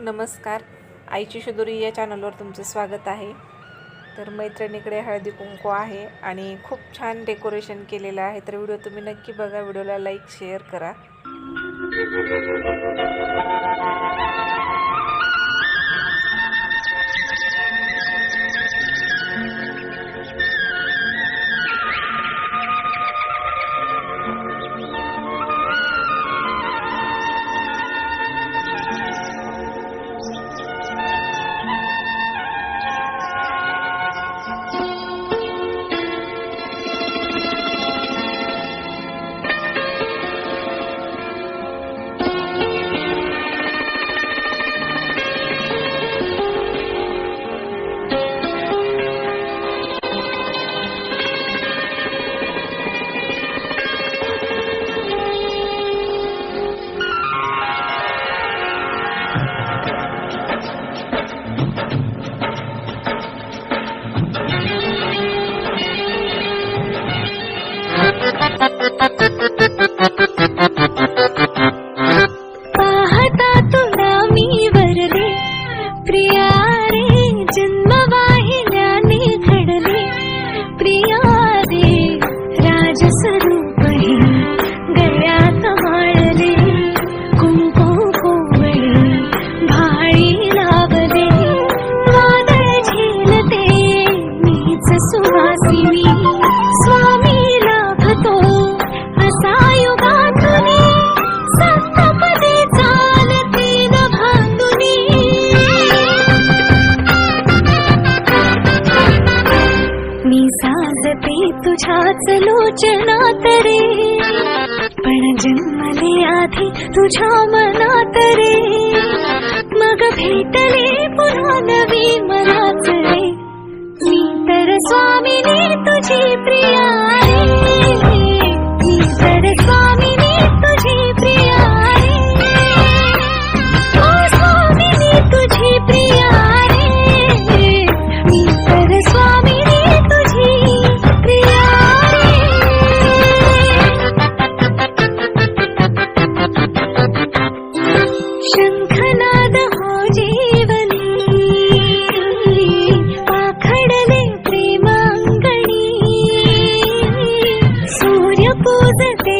नमस्कार. आईची शुदुरी या चॅनलवर तुमचं स्वागत आहे. तर मैत्रिणीकडे हळदी कुंकू आहे आणि खूप छान डेकोरेशन केलेलं आहे. तर व्हिडिओ तुम्ही नक्की बघा. व्हिडिओला लाईक शेअर करा. Thank you. तुझ्याच लोचनात तरे. पण जन्मले आधी तुझ्या मनात रे मग भेटले पुन्हा नवी मला से